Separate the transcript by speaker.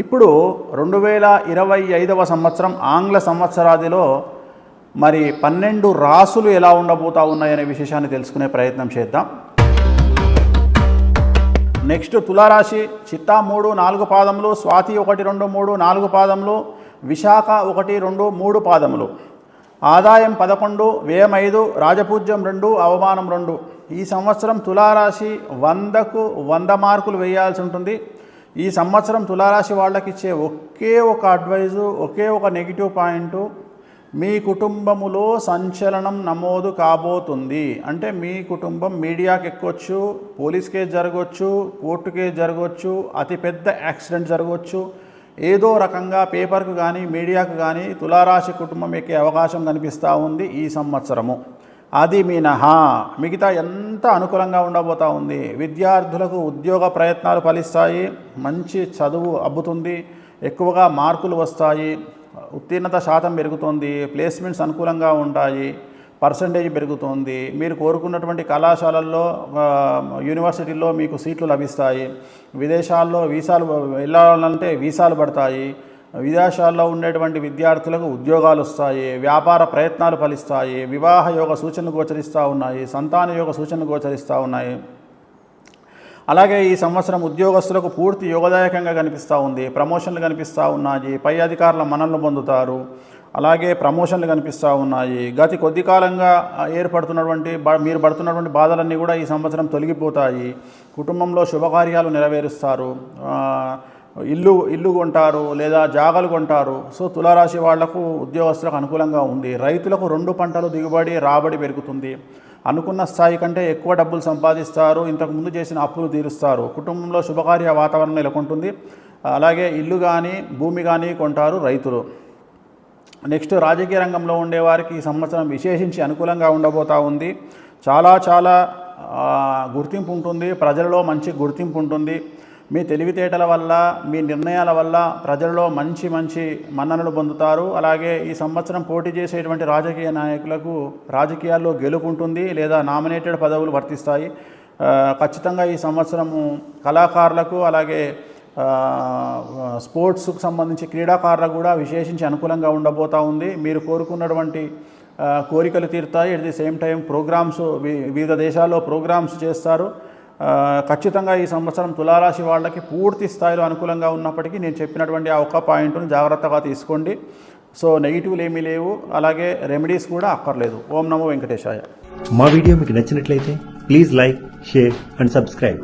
Speaker 1: ఇప్పుడు రెండు వేల ఇరవై ఐదవ సంవత్సరం ఆంగ్ల సంవత్సరాదిలో మరి పన్నెండు రాసులు ఎలా ఉండబోతా ఉన్నాయనే విశేషాన్ని తెలుసుకునే ప్రయత్నం చేద్దాం. నెక్స్ట్ తులారాశి చిత్తా మూడు నాలుగు పాదములు స్వాతి ఒకటి రెండు మూడు నాలుగు పాదములు విశాఖ ఒకటి రెండు మూడు పాదములు. ఆదాయం పదకొండు వ్యయం ఐదు రాజపూజ్యం రెండు అవమానం రెండు. ఈ సంవత్సరం తులారాశి వందకు వంద మార్కులు వేయాల్సి ఉంటుంది. ఈ సంవత్సరం తులారాశి వాళ్ళకి ఇచ్చే ఒకే ఒక అడ్వైజు ఒకే ఒక నెగిటివ్ పాయింట్ మీ కుటుంబములో సంచలనం నమోదు కాబోతుంది. అంటే మీ కుటుంబం మీడియాకి ఎక్కొచ్చు పోలీస్ కేసు జరగవచ్చు కోర్టు కేసు జరగవచ్చు అతిపెద్ద యాక్సిడెంట్ జరగవచ్చు ఏదో రకంగా పేపర్కు కానీ మీడియాకు కానీ తులారాశి కుటుంబం ఎక్కే అవకాశం కనిపిస్తూ ఉంది ఈ సంవత్సరము. అది మినహా మిగతా ఎంత అనుకూలంగా ఉండబోతా ఉంది? విద్యార్థులకు ఉద్యోగ ప్రయత్నాలు ఫలిస్తాయి మంచి చదువు అబ్బుతుంది ఎక్కువగా మార్కులు వస్తాయి ఉత్తీర్ణత శాతం పెరుగుతుంది ప్లేస్మెంట్స్ అనుకూలంగా ఉంటాయి పర్సంటేజ్ పెరుగుతుంది. మీరు కోరుకున్నటువంటి కళాశాలల్లో యూనివర్సిటీల్లో మీకు సీట్లు లభిస్తాయి. విదేశాల్లో వీసాలు వెళ్ళాలంటే వీసాలు పడతాయి. విదేశాల్లో ఉండేటువంటి విద్యార్థులకు ఉద్యోగాలు వస్తాయి వ్యాపార ప్రయత్నాలు ఫలిస్తాయి వివాహ యోగ సూచనలు గోచరిస్తూ ఉన్నాయి సంతాన యోగ సూచనలు గోచరిస్తూ ఉన్నాయి. అలాగే ఈ సంవత్సరం ఉద్యోగస్తులకు పూర్తి యోగదాయకంగా కనిపిస్తూ ఉంది ప్రమోషన్లు కనిపిస్తూ ఉన్నాయి పై అధికారుల మనల్ని పొందుతారు. అలాగే ప్రమోషన్లు కనిపిస్తూ ఉన్నాయి. గతి కొద్ది కాలంగా ఏర్పడుతున్నటువంటి మీరు పడుతున్నటువంటి బాధలన్నీ కూడా ఈ సంవత్సరం తొలగిపోతాయి. కుటుంబంలో శుభకార్యాలు నెరవేరుస్తారు. ఇల్లు ఇల్లు కొంటారు లేదా జాగలు కొంటారు. సో తులారాశి వాళ్ళకు ఉద్యోగస్తులకు అనుకూలంగా ఉంది. రైతులకు రెండు పంటలు దిగుబడి రాబడి పెరుగుతుంది. అనుకున్న స్థాయి కంటే ఎక్కువ డబ్బులు సంపాదిస్తారు. ఇంతకుముందు చేసిన అప్పులు తీరుస్తారు. కుటుంబంలో శుభకార్య వాతావరణం నెలకొంటుంది. అలాగే ఇల్లు కానీ భూమి కానీ కొంటారు రైతులు. నెక్స్ట్ రాజకీయ రంగంలో ఉండేవారికి ఈ సంవత్సరం విశేషించి అనుకూలంగా ఉండబోతా ఉంది. చాలా చాలా గుర్తింపు ఉంటుంది. ప్రజలలో మంచి గుర్తింపు ఉంటుంది. మీ తెలివితేటల వల్ల మీ నిర్ణయాల వల్ల ప్రజలలో మంచి మంచి మన్ననలు పొందుతారు. అలాగే ఈ సంవత్సరం పోటీ చేసేటువంటి రాజకీయ నాయకులకు రాజకీయాల్లో గెలుపుంటుంది లేదా నామినేటెడ్ పదవులు వర్తిస్తాయి. ఖచ్చితంగా ఈ సంవత్సరము కళాకారులకు అలాగే స్పోర్ట్స్కు సంబంధించి క్రీడాకారులకు కూడా విశేషించి అనుకూలంగా ఉండబోతా ఉంది. మీరు కోరుకున్నటువంటి కోరికలు తీరుతాయి. At the same time programs వి- వివిధ దేశాల్లో ప్రోగ్రామ్స్ చేస్తారు. ఖచ్చితంగా ఈ సంవత్సరం తులారాశి వాళ్ళకి పూర్తి స్థాయిలో అనుకూలంగా ఉన్నప్పటికీ నేను చెప్పినటువంటి ఆ ఒక్క పాయింట్ను జాగ్రత్తగా తీసుకోండి. సో నెగిటివ్లు ఏమీ లేవు. అలాగే రెమెడీస్ కూడా అక్కర్లేదు. ఓం నమో వెంకటేశాయ.
Speaker 2: మా వీడియో మీకు నచ్చినట్లయితే please like share and subscribe.